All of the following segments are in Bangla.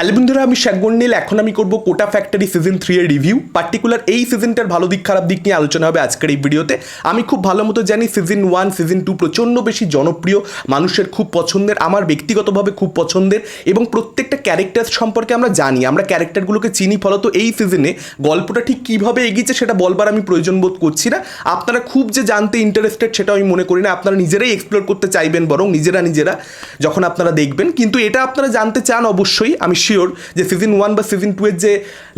হ্যালো বন্ধুরা আমি নীল এখন আমি করব কোটা ফ্যাক্টরি সিজন থ্রি এর রিভিউ পার্টিকুলার এই সিজনটার ভালো দিক, খারাপ দিক নিয়ে আলোচনা হবে আজকের এই ভিডিওতে আমি খুব ভালো মতো জানি সিজন ওয়ান সিজন টু প্রচণ্ড বেশি জনপ্রিয়, মানুষের খুব পছন্দের, আমার ব্যক্তিগতভাবে খুব পছন্দের এবং প্রত্যেকটা ক্যারেক্টার সম্পর্কে আমরা জানি। আমরা ক্যারেক্টারগুলোকে চিনি ফলত এই সিজনে গল্পটা ঠিক কীভাবে এগিয়েছে সেটা বলবার আমি প্রয়োজন বোধ করছি না। আপনারা খুব যে জানতে ইন্টারেস্টেড সেটা আমি মনে করি না। আপনারা নিজেরাই এক্সপ্লোর করতে চাইবেন বরং নিজেরা নিজেরা যখন আপনারা দেখবেন। কিন্তু এটা আপনারা জানতে চান অবশ্যই। আমি শিওর যে সিজন ওয়ান বা সিজন টু এর যে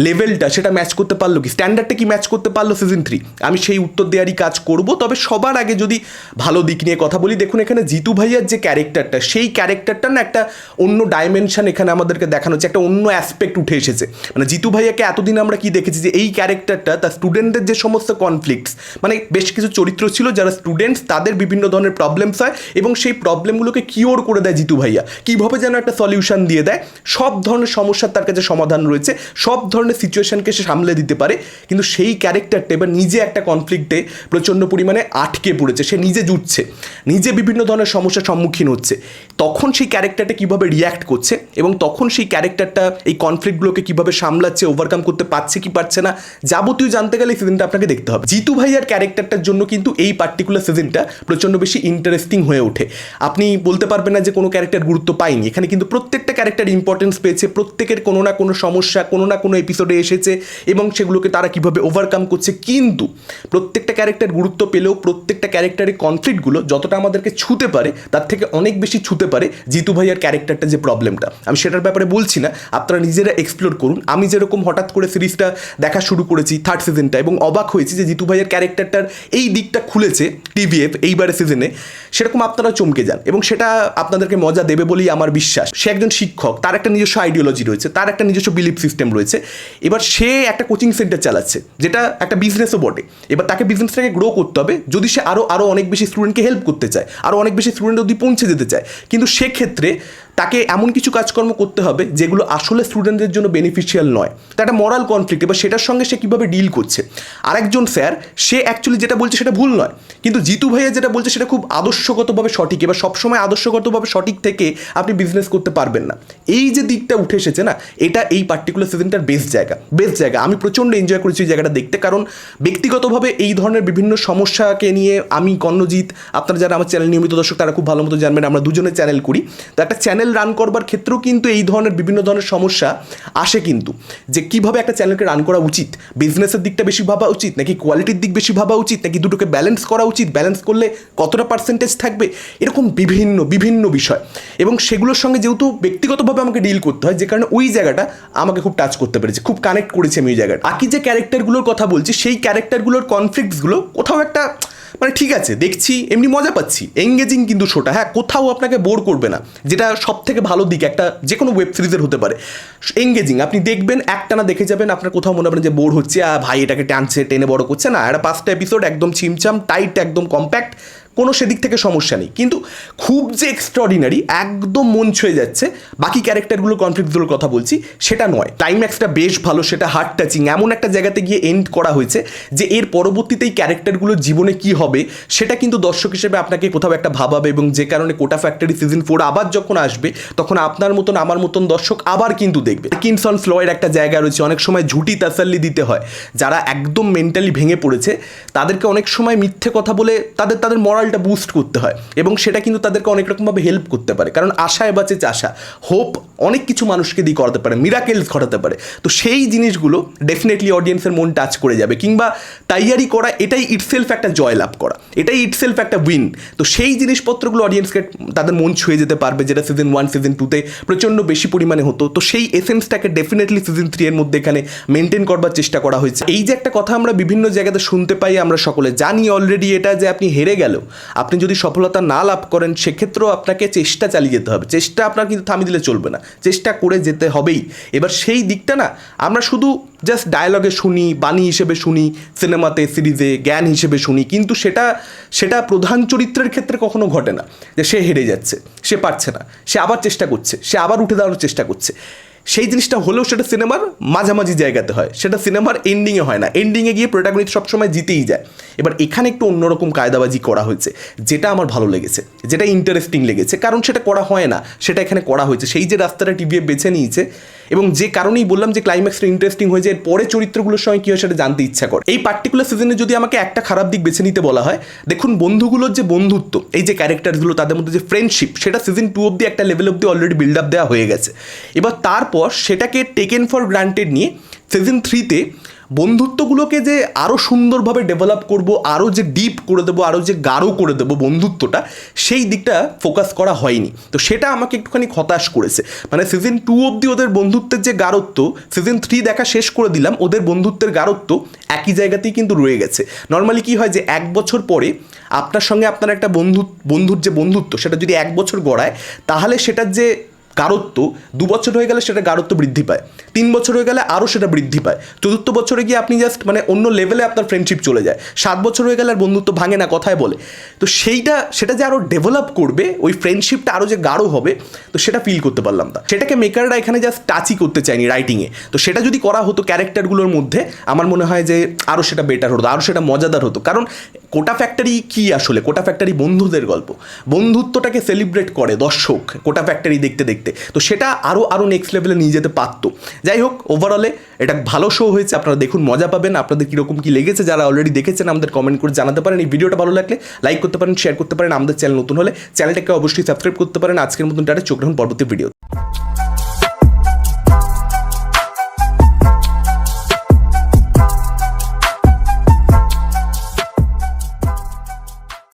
লেভেলটা সেটা ম্যাচ করতে পারল কি? স্ট্যান্ডার্ডটা কি ম্যাচ করতে পারল সিজন থ্রি আমি সেই উত্তর দেওয়ারই কাজ করব, তবে সবার আগে যদি ভালো দিক নিয়ে কথা বলি, দেখুন এখানে জিতু ভাইয়ার যে ক্যারেক্টারটা সেই ক্যারেক্টারটা না একটা অন্য ডাইমেনশন এখানে আমাদেরকে দেখানো হচ্ছে, একটা অন্য অ্যাসপেক্ট উঠে এসেছে। মানে জিতু ভাইয়াকে এতদিন আমরা কি দেখেছি যে এই ক্যারেক্টারটা তার স্টুডেন্টদের যে সমস্ত কনফ্লিক্টস মানে বেশ কিছু চরিত্র ছিল যারা স্টুডেন্টস তাদের বিভিন্ন ধরনের প্রবলেমস হয় এবং সেই প্রবলেমগুলোকে কিওর করে দেয় জিতু ভাইয়া। কীভাবে যেন একটা সলিউশন দিয়ে দেয়? সব ধরনের সমস্যার তার কাছে সমাধান রয়েছে। সব ধরনের সিচুয়েশনকে সে সামলে দিতে পারে। কিন্তু সেই ক্যারেক্টারটা এবার নিজে একটা কনফ্লিক্টে প্রচণ্ড পরিমাণে আটকে পড়েছে। সে নিজে জুটছে। নিজে বিভিন্ন ধরনের সমস্যার সম্মুখীন হচ্ছে। তখন সেই ক্যারেক্টারটা কীভাবে রিয়্যাক্ট করছে এবং তখন সেই ক্যারেক্টারটা এই কনফ্লিক্টগুলোকে কীভাবে সামলাচ্ছে ওভারকাম করতে পারছে কি পারছে না, যাবতীয় জানতে গেলে সিজনটা আপনাকে দেখতে হবে। জিতু ভাইয়ার ক্যারেক্টারটার জন্য কিন্তু এই পার্টিকুলার সিজনটা প্রচণ্ড বেশি ইন্টারেস্টিং হয়ে ওঠে। আপনি বলতে পারবেন না যে কোনো ক্যারেক্টার গুরুত্ব পায়নি। এখানে কিন্তু প্রত্যেকটা ক্যারেক্টার ইম্পর্টেন্স পেয়েছে প্রত্যেকের কোনো না কোনো সমস্যা, কোনো না কোনো এপিসোডে এসেছে এবং সেগুলোকে তারা কীভাবে ওভারকাম করছে। কিন্তু প্রত্যেকটা ক্যারেক্টার গুরুত্ব পেলেও প্রত্যেকটা ক্যারেক্টারের কনফ্লিক্টগুলো যতটা আমাদেরকে ছুতে পারে, তার থেকে অনেক বেশি ছুতে পারে জিতু ভাইয়ার ক্যারেক্টারটা যে প্রবলেমটা আমি সেটার ব্যাপারে বলছি না, আপনারা নিজেরা এক্সপ্লোর করুন। আমি যেরকম হঠাৎ করে সিরিজটা দেখা শুরু করেছি থার্ড সিজনটা এবং অবাক হয়েছি যে জিতু ভাইয়ের ক্যারেক্টারটার এই দিকটা খুলেছে টিভিএফ এইবারে সিজনে সেরকম আপনারা চমকে যান। এবং সেটা আপনাদেরকে মজা দেবে বলেই আমার বিশ্বাস। সে একজন শিক্ষক, তার একটা নিজস্ব আইডিওলজি রয়েছে, তার একটা নিজস্ব বিলিফ সিস্টেম রয়েছে। এবার সে একটা কোচিং সেন্টার চালাচ্ছে, যেটা একটা বিজনেসও বটে। এবার তাকে বিজনেসটাকে গ্রো করতে হবে, যদি সে আরও আরও অনেক বেশি স্টুডেন্টকে হেল্প করতে চায় আরও অনেক বেশি স্টুডেন্ট অবধি পৌঁছে যেতে চায়। কিন্তু সেক্ষেত্রে তাকে এমন কিছু কাজকর্ম করতে হবে যেগুলো আসলে স্টুডেন্টদের জন্য বেনিফিশিয়াল নয়। তা একটা মরাল কনফ্লিক্ট এবার সেটার সঙ্গে সে কীভাবে ডিল করছে? আরেকজন স্যার সে অ্যাকচুয়ালি যেটা বলছে সেটা ভুল নয়। কিন্তু জিতু ভাইয়া যেটা বলছে সেটা খুব আদর্শগতভাবে সঠিক। এবার সবসময় আদর্শগতভাবে সঠিক থেকে আপনি বিজনেস করতে পারবেন না। এই যে দিকটা উঠে এসেছে না, এটা এই পার্টিকুলার সিজনটার বেস্ট জায়গা। বেস্ট জায়গা। আমি প্রচণ্ড এনজয় করেছি এই জায়গাটা দেখতে। কারণ ব্যক্তিগতভাবে এই ধরনের বিভিন্ন সমস্যাকে নিয়ে আমি কর্ণজিৎ, আপনারা যারা আমার চ্যানেল নিয়মিত দর্শক, তারা খুব ভালো মতো জানবেন। আমরা দুজনে চ্যানেল করি। তো একটা চ্যানেল রান করবার ক্ষেত্রেও কিন্তু এই ধরনের বিভিন্ন ধরনের সমস্যা আসে কিন্তু। যে কীভাবে একটা চ্যানেলকে রান করা উচিত? বিজনেসের দিকটা বেশি ভাবা উচিত? নাকি কোয়ালিটির দিক বেশি ভাবা উচিত? নাকি দুটোকে ব্যালেন্স করা উচিত? ব্যালেন্স করলে কতটা পার্সেন্টেজ থাকবে? এরকম বিভিন্ন বিভিন্ন বিষয়। এবং সেগুলোর সঙ্গে যেহেতু ব্যক্তিগতভাবে আমাকে ডিল করতে হয়, যে কারণে ওই জায়গাটা আমাকে খুব টাচ করতে পেরেছে। খুব কানেক্ট করেছে আমি ওই জায়গাটা। বাকি যে ক্যারেক্টারগুলোর কথা বলছি, সেই ক্যারেক্টারগুলোর কনফ্লিক্টসগুলো কোথাও একটা মানে ঠিক আছে, দেখছি, এমনি মজা পাচ্ছি। এঙ্গেজিং কিন্তু শোটা হ্যাঁ কোথাও আপনাকে বোর করবে না। যেটা সব থেকে ভালো দিক, একটা যে কোনো ওয়েব সিরিজের হতে পারে। এঙ্গেজিং আপনি দেখবেন, একটানা দেখে যাবেন, আপনার কোথাও মনে হবে যে বোর হচ্ছে ভাই এটাকে টানছে, টেনে বড় করছে। না, একটা পাঁচটা এপিসোড একদম ছিমছাম টাইট একদম কম্প্যাক্ট কোনো সেদিক থেকে সমস্যা নেই। কিন্তু খুব যে এক্সট্রাঅর্ডিনারি একদম মন ছুঁয়ে যাচ্ছে, বাকি ক্যারেক্টারগুলো কনফ্লিক্টগুলোর কথা বলছি, সেটা নয়। ক্লাইম্যাক্সটা বেশ ভালো, সেটা হার্ট টাচিং এমন একটা জায়গাতে গিয়ে এন্ড করা হয়েছে যে এর পরবর্তীতে এই ক্যারেক্টারগুলোর জীবনে কি হবে, সেটা কিন্তু দর্শক হিসেবে আপনাকে কোথাও একটা ভাবাবে এবং যে কারণে কোটা ফ্যাক্টরি সিজন ফোর আবার যখন আসবে, তখন আপনার মতন, আমার মতন দর্শক আবার কিন্তু দেখবে। কিনসন ফ্লয়ের একটা জায়গা রয়েছে, অনেক সময় ঝুটি তাসাল্লি দিতে হয়। যারা একদম মেন্টালি ভেঙে পড়েছে, তাদেরকে অনেক সময় মিথ্যে কথা বলে, তাদের তাদের মরালটা বুস্ট করতে হয় এবং সেটা কিন্তু তাদেরকে অনেক রকমভাবে হেল্প করতে পারে। কারণ আশায় বাঁচে চাষা হোপ অনেক কিছু মানুষকে দিয়ে করাতে পারে মিরাকেলস ঘটাতে পারে। তো সেই জিনিসগুলো ডেফিনেটলি অডিয়েন্সের মন টাচ করে যাবে কিংবা তাইয়ারি করা, এটাই ইটসেলফ একটা জয় লাভ করা, এটাই ইটসেলফ একটা উইন তো সেই জিনিসপত্রগুলো অডিয়েন্সকে তাদের মন ছুঁয়ে যেতে পারবে যেটা সিজন ওয়ান সিজন টুতে প্রচণ্ড বেশি পরিমাণে হতো। তো সেই এসেন্সটাকে ডেফিনেটলি সিজন থ্রি এর মধ্যে এখানে মেনটেন করবার চেষ্টা করা হয়েছে। এই যে একটা কথা আমরা বিভিন্ন জায়গাতে শুনতে পাই আমরা সকলে, জানি অলরেডি এটা যে আপনি হেরে গেলেও আপনি যদি সফলতা না লাভ করেন, সেক্ষেত্রেও আপনাকে চেষ্টা চালিয়ে যেতে হবে। চেষ্টা আপনার কিন্তু থামিয়ে দিলে চলবে না। চেষ্টা করে যেতে হবেই। এবার সেই দিকটা না, আমরা শুধু জাস্ট ডায়লগে শুনি, বাণী হিসেবে শুনি সিনেমাতে সিরিজে জ্ঞান হিসেবে শুনি, কিন্তু সেটা সেটা প্রধান চরিত্রের ক্ষেত্রে কখনো ঘটে না। যে সে হেরে যাচ্ছে, সে পারছে না, সে আবার চেষ্টা করছে, সে আবার উঠে দাঁড়ানোর চেষ্টা করছে। সেই জিনিসটা হলেও সেটা সিনেমার মাঝামাঝি জায়গাতে হয়। সেটা সিনেমার এন্ডিংয়ে হয় না। এন্ডিংয়ে গিয়ে প্রোটাগনিস্ট সবসময় জিতেই যায়। এবার এখানে একটু অন্যরকম কায়দাবাজি করা হয়েছে, যেটা আমার ভালো লেগেছে, যেটা ইন্টারেস্টিং লেগেছে, কারণ সেটা করা হয় না, সেটা এখানে করা হয়েছে, সেই যে রাস্তাটা টিভিএফ বেছে নিয়েছে, এবং যে কারণেই বললাম যে ক্লাইম্যাক্সটা ইন্টারেস্টিং হয়ে যায় পরে চরিত্রগুলোর সঙ্গে কী হয় সেটা জানতে ইচ্ছা করে। এই পার্টিকুলার সিজনে যদি আমাকে একটা খারাপ দিক বেছে নিতে বলা হয়, দেখুন বন্ধুগুলোর যে বন্ধুত্ব, এই যে ক্যারেক্টারগুলো তাদের মধ্যে যে ফ্রেন্ডশিপ সেটা সিজন টু অব্দি একটা লেভেল অব্দি অলরেডি বিল্ড আপ দেওয়া হয়ে গেছে। এবার তারপর সেটাকে টেকেন ফর গ্রান্টেড নিয়ে সিজন থ্রিতে বন্ধুত্বগুলোকে যে আরও সুন্দরভাবে ডেভেলপ করব আরও যে ডিপ করে দেবো আরও যে গাঢ় করে দেবো বন্ধুত্বটা, সেই দিকটা ফোকাস করা হয়নি। তো সেটা আমাকে একটুখানি হতাশ করেছে। মানে সিজন টু অবধি ওদের বন্ধুত্বের যে গাঢ়ত্ব সিজন থ্রি দেখা শেষ করে দিলাম, ওদের বন্ধুত্বের গাঢ়ত্ব একই জায়গাতেই কিন্তু রয়ে গেছে। নর্মালি কি হয় যে, এক বছর পরে আপনার সঙ্গে আপনার একটা বন্ধু, বন্ধুর যে বন্ধুত্ব, সেটা যদি এক বছর গড়ায়, তাহলে সেটার যে গাঢ়ত্ব দু বছর হয়ে গেলে সেটা গাঢ়ত্ব বৃদ্ধি পায়। তিন বছর হয়ে গেলে আরও সেটা বৃদ্ধি পায়। চতুর্থ বছরে গিয়ে আপনি জাস্ট মানে অন্য লেভেলে আপনার ফ্রেন্ডশিপ চলে যায়। সাত বছর হয়ে গেলে আর বন্ধুত্ব ভাঙে না কথায় বলে। তো সেইটা, সেটা যে আরও ডেভেলপ করবে, ওই ফ্রেন্ডশিপটা আরও যে গাঢ় হবে, তো সেটা ফিল করতে পারলাম না। সেটাকে মেকাররা এখানে জাস্ট টাচই করতে চায়নি রাইটিংয়ে তো সেটা যদি করা হতো ক্যারেক্টারগুলোর মধ্যে, আমার মনে হয় যে আরও সেটা বেটার হতো, আরও সেটা মজাদার হতো। কারণ কোটা ফ্যাক্টরি কি আসলে? কোটা ফ্যাক্টরি বন্ধুদের গল্প। বন্ধুত্বটাকে সেলিব্রেট করে দর্শক কোটা ফ্যাক্টরি দেখতে দেখতে। তো সেটা আরও আরও নেক্সট লেভেলে নিয়ে যেতে পারতো। যাই হোক ওভারঅলে এটা ভালো শো হয়েছে, আপনারা দেখুন, মজা পাবেন। আপনাদের কীরকম কী লেগেছে, যারা অলরেডি দেখেছেন, আমাদের কমেন্ট করে জানাতে পারেন। এই ভিডিওটা ভালো লাগলে লাইক করতে পারেন শেয়ার করতে পারেন। আমাদের চ্যানেল নতুন হলে চ্যানেলটাকে অবশ্যই সাবস্ক্রাইব করতে পারেন। আজকের মতন টাটা, চোখ রাখুন পরবর্তী ভিডিও